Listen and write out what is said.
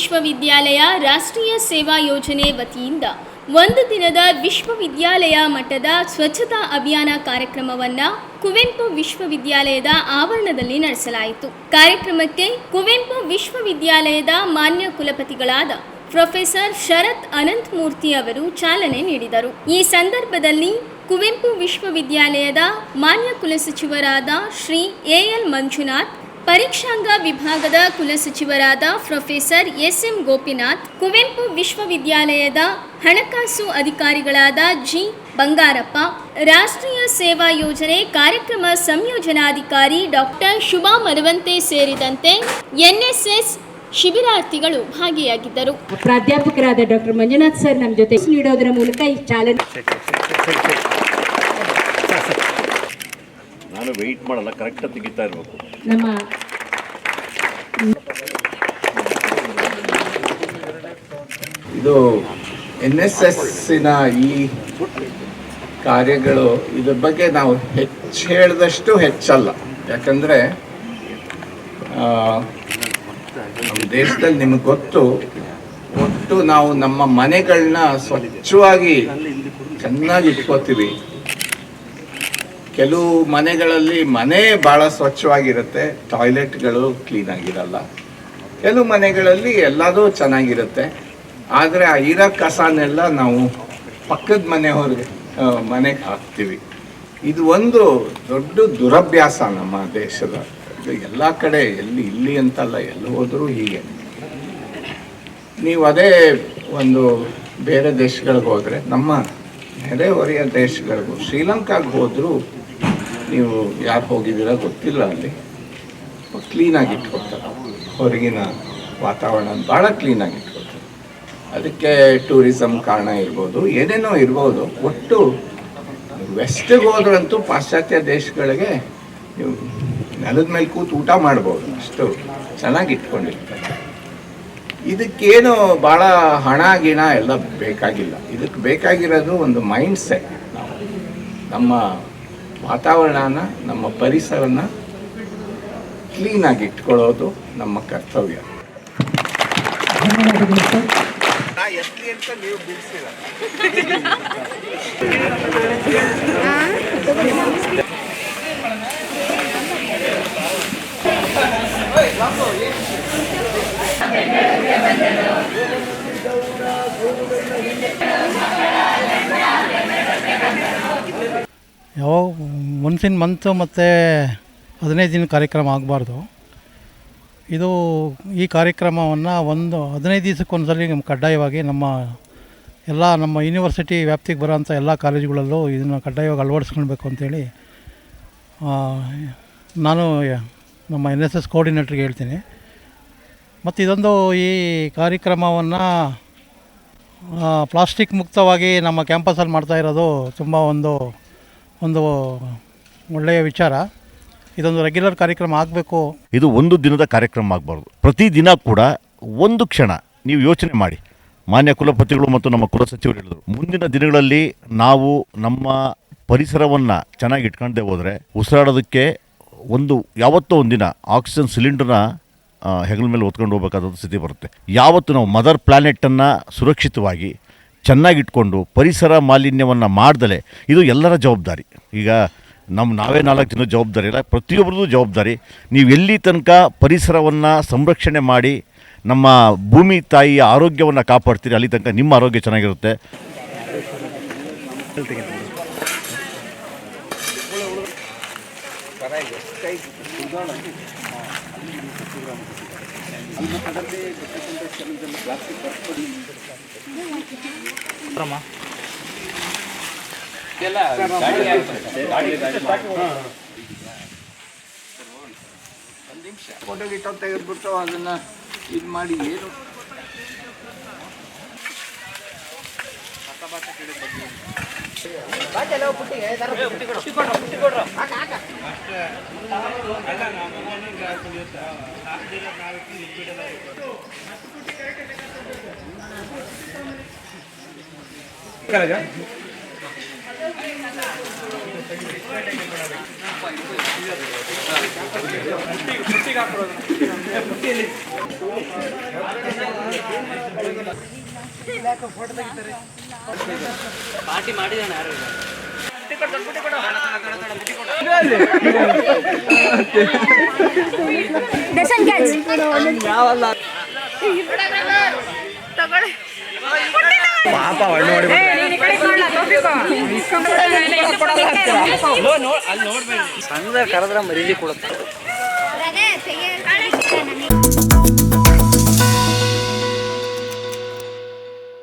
ವಿಶ್ವವಿದ್ಯಾಲಯ ರಾಷ್ಟ್ರೀಯ ಸೇವಾ ಯೋಜನೆ ವತಿಯಿಂದ ಒಂದು ದಿನದ ವಿಶ್ವವಿದ್ಯಾಲಯ ಮಟ್ಟದ ಸ್ವಚ್ಛತಾ ಅಭಿಯಾನ ಕಾರ್ಯಕ್ರಮವನ್ನು ಕುವೆಂಪು ವಿಶ್ವವಿದ್ಯಾಲಯದ ಆವರಣದಲ್ಲಿ ನಡೆಸಲಾಯಿತು. ಕಾರ್ಯಕ್ರಮಕ್ಕೆ ಕುವೆಂಪು ವಿಶ್ವವಿದ್ಯಾಲಯದ ಮಾನ್ಯ ಕುಲಪತಿಗಳಾದ ಪ್ರೊಫೆಸರ್ ಶರತ್ ಅನಂತಮೂರ್ತಿ ಅವರು ಚಾಲನೆ ನೀಡಿದರು. ಈ ಸಂದರ್ಭದಲ್ಲಿ ಕುವೆಂಪು ವಿಶ್ವವಿದ್ಯಾಲಯದ ಮಾನ್ಯ ಕುಲಸಚಿವರಾದ ಶ್ರೀ ಎ ಎಲ್ ಮಂಜುನಾಥ್ ಪರೀಕ್ಷಾಂಗ ವಿಭಾಗದ ಕುಲಸಚಿವರಾದ professor S M Gopinath Kuvempu ವಿಶ್ವವಿದ್ಯಾಲಯದ ಹಣಕಾಸು ಅಧಿಕಾರಿಗಳಾದ ಜಿ. ಬಂಗಾರಪ್ಪ ರಾಷ್ಟ್ರೀಯ ಸೇವಾ ಯೋಜನೆ ಕಾರ್ಯಕ್ರಮ ಸಂಯೋಜನಾಧಿಕಾರಿ ಡಾಕ್ಟರ್ ಶುಭಾ ಮರವಂತೆ ಸೇರಿದಂತೆ ಎನ್ಎಸ್ಎಸ್ ಶಿಬಿರಾರ್ಥಿಗಳು ಭಾಗಿಯಾಗಿದ್ದರು. ಪ್ರಾಧ್ಯಾಪಕರಾದ ಡಾಕ್ಟರ್ ಮಂಜುನಾಥ್ ಸರ್ ನಮ್ಮ ಜೊತೆ ನೀಡೋದರ ಮೂಲಕ ಈ ಚಾಲನೆ ನಾನು ವೆಯ್ಟ್ ಮಾಡಲ್ಲ ಕರೆಕ್ಟಾಗಿ ತೆಗಿತಾ ಇರಬೇಕು. ನಮ್ಮ ಇದು ಎನ್ ಎಸ್ ಎಸ್ಸಿನ ಈ ಕಾರ್ಯಗಳು ಇದ್ರ ಬಗ್ಗೆ ನಾವು ಹೆಚ್ಚು ಹೇಳಿದಷ್ಟು ಹೆಚ್ಚಲ್ಲ. ಯಾಕಂದರೆ ನಮ್ಮ ದೇಶದಲ್ಲಿ ನಿಮಗೆ ಗೊತ್ತು ಒಟ್ಟು ನಾವು ನಮ್ಮ ಮನೆಗಳನ್ನ ಸ್ವಚ್ಛವಾಗಿ ಚೆನ್ನಾಗಿ ಇಟ್ಕೋತೀವಿ. ಕೆಲವು ಮನೆಗಳಲ್ಲಿ ಮನೆ ಭಾಳ ಸ್ವಚ್ಛವಾಗಿರುತ್ತೆ, ಟಾಯ್ಲೆಟ್ಗಳು ಕ್ಲೀನ್ ಆಗಿರಲ್ಲ. ಕೆಲವು ಮನೆಗಳಲ್ಲಿ ಎಲ್ಲದೂ ಚೆನ್ನಾಗಿರುತ್ತೆ. ಆದರೆ ಆ ಇರೋ ಕಸನೆಲ್ಲ ನಾವು ಪಕ್ಕದ ಮನೆಯವ್ರಿಗೆ ಮನೆಗೆ ಹಾಕ್ತೀವಿ. ಇದು ಒಂದು ದೊಡ್ಡ ದುರಭ್ಯಾಸ ನಮ್ಮ ದೇಶದ. ಎಲ್ಲ ಕಡೆ ಎಲ್ಲಿ ಇಲ್ಲಿ ಅಂತಲ್ಲ, ಎಲ್ಲಿ ಹೋದರೂ ಹೀಗೆ. ನೀವು ಅದೇ ಒಂದು ಬೇರೆ ದೇಶಗಳಿಗೆ ಹೋದರೆ, ನಮ್ಮ ನೆರೆಹೊರೆಯ ದೇಶಗಳಿಗೂ, ಶ್ರೀಲಂಕಾಗೆ ಹೋದರೂ ನೀವು ಯಾರು ಹೋಗಿದ್ದೀರಾ ಗೊತ್ತಿಲ್ಲ ಅಲ್ಲಿ. ಕ್ಲೀನಾಗಿ ಇಟ್ಕೊಳ್ತಾರೆ ಹೊರಗಿನ ವಾತಾವರಣ ಭಾಳ ಕ್ಲೀನಾಗಿ ಇಟ್ಕೊಳ್ತಾರೆ ಅದಕ್ಕೆ ಟೂರಿಸಮ್ ಕಾರಣ ಇರ್ಬೋದು, ಏನೇನೋ ಇರ್ಬೋದು. ಒಟ್ಟು ವೆಸ್ಟ್ಗೆ ಹೋದ್ರಂತೂ ಪಾಶ್ಚಾತ್ಯ ದೇಶಗಳಿಗೆ ನೀವು ನೆಲದ ಮೇಲೆ ಕೂತು ಊಟ ಮಾಡ್ಬೋದು. ಅಷ್ಟು ಚೆನ್ನಾಗಿ ಇಟ್ಕೊಂಡಿರ್ತಾರೆ. ಇದಕ್ಕೇನು ಭಾಳ ಹಣ ಗಿಣ ಎಲ್ಲ ಬೇಕಾಗಿಲ್ಲ. ಇದಕ್ಕೆ ಬೇಕಾಗಿರೋದು ಒಂದು ಮೈಂಡ್ ಸೆಟ್ ನಾವು. ನಮ್ಮ ವಾತಾವರಣನ ನಮ್ಮ ಪರಿಸರನ ಕ್ಲೀನಾಗಿ ಇಟ್ಕೊಳ್ಳೋದು ನಮ್ಮ ಕರ್ತವ್ಯ. ಧನ್ಯವಾದಗಳು ಸರ್ ಯಾವ ಮುಂಚಿನ ಮಂತು ಮತ್ತು ಹದಿನೈದು ದಿನ ಕಾರ್ಯಕ್ರಮ ಆಗಬಾರ್ದು. ಇದು ಈ ಕಾರ್ಯಕ್ರಮವನ್ನು ಒಂದು ಹದಿನೈದು ದಿವಸಕ್ಕೊಂದ್ಸಲಿ ನಮ್ಮ ಕಡ್ಡಾಯವಾಗಿ ನಮ್ಮ ಎಲ್ಲ ನಮ್ಮ ಯೂನಿವರ್ಸಿಟಿ ವ್ಯಾಪ್ತಿಗೆ ಬರೋಂಥ ಎಲ್ಲ ಕಾಲೇಜುಗಳಲ್ಲೂ ಇದನ್ನು ಕಡ್ಡಾಯವಾಗಿ ಅಳವಡಿಸ್ಕೊಳ್ಬೇಕು ಅಂತೇಳಿ ನಾನು ನಮ್ಮ ಎನ್ ಎಸ್ ಎಸ್ ಕೋಆರ್ಡಿನೇಟ್ರಿಗೆ ಹೇಳ್ತೀನಿ. ಮತ್ತು ಇದೊಂದು ಈ ಕಾರ್ಯಕ್ರಮವನ್ನು ಪ್ಲಾಸ್ಟಿಕ್ ಮುಕ್ತವಾಗಿ ನಮ್ಮ ಕ್ಯಾಂಪಸಲ್ಲಿ ಮಾಡ್ತಾ ಇರೋದು ತುಂಬ ಒಂದು ಒಂದು ಒಳ್ಳೆಯ ವಿಚಾರ. ಇದೊಂದು ರೆಗ್ಯುಲರ್ ಕಾರ್ಯಕ್ರಮ ಆಗಬೇಕು. ಇದು ಒಂದು ದಿನದ ಕಾರ್ಯಕ್ರಮ ಆಗಬಾರ್ದು. ಪ್ರತಿದಿನ ಕೂಡ ಒಂದು ಕ್ಷಣ ನೀವು ಯೋಚನೆ ಮಾಡಿ. ಮಾನ್ಯ ಕುಲಪತಿಗಳು ಮತ್ತು ನಮ್ಮ ಕುಲಸಚಿವರು ಹೇಳಿದರು. ಮುಂದಿನ ದಿನಗಳಲ್ಲಿ ನಾವು ನಮ್ಮ ಪರಿಸರವನ್ನು ಚೆನ್ನಾಗಿ ಇಟ್ಕೊಂಡೇ ಹೋದರೆ ಉಸಿರಾಡೋದಕ್ಕೆ ಒಂದು ಯಾವತ್ತೋ ಒಂದಿನ ಆಕ್ಸಿಜನ್ ಸಿಲಿಂಡರ್ನ ಹೆಗಲ ಮೇಲೆ ಹೊತ್ಕೊಂಡು ಹೋಗ್ಬೇಕಾದ ಸ್ಥಿತಿ ಬರುತ್ತೆ. ಯಾವತ್ತು ನಾವು ಮದರ್ ಪ್ಲ್ಯಾನೆಟನ್ನು ಸುರಕ್ಷಿತವಾಗಿ ಚೆನ್ನಾಗಿಟ್ಕೊಂಡು ಪರಿಸರ ಮಾಲಿನ್ಯವನ್ನು ಮಾಡ್ದಲೆ ಇದು ಎಲ್ಲರ ಜವಾಬ್ದಾರಿ. ಈಗ ನಮ್ಮ ನಾವೇ ನಾಲ್ಕು ಜನ ಜವಾಬ್ದಾರಿ ಇಲ್ಲ ಪ್ರತಿಯೊಬ್ಬರದ್ದು ಜವಾಬ್ದಾರಿ. ನೀವು ಎಲ್ಲಿ ತನಕ ಪರಿಸರವನ್ನು ಸಂರಕ್ಷಣೆ ಮಾಡಿ, ನಮ್ಮ ಭೂಮಿ ತಾಯಿಯ ಆರೋಗ್ಯವನ್ನು ಕಾಪಾಡ್ತೀರಿ, ಅಲ್ಲಿ ತನಕ ನಿಮ್ಮ ಆರೋಗ್ಯ ಚೆನ್ನಾಗಿರುತ್ತೆ. ಫೋಟೋ ಗಿಟೋ ತೆಗೆದ್ಬಿಟ್ಟು ಅದನ್ನು ಇದು ಮಾಡಿ ಏನು? ಅಷ್ಟೇ ಪಾರ್ಟಿ ಮಾಡಿದಾನೆ ಯಾರು ದರ್ಶನ್ ಕ್ಯಾಚ್ ಯಾವಲ್ಲ? ಪಾಪ ಒಳ್ಳೆ ನೋಡಿ ಸಂಘ ಕರೆದ್ರೆ ಮರೀಲಿ ಕೊಡುತ್ತೆ.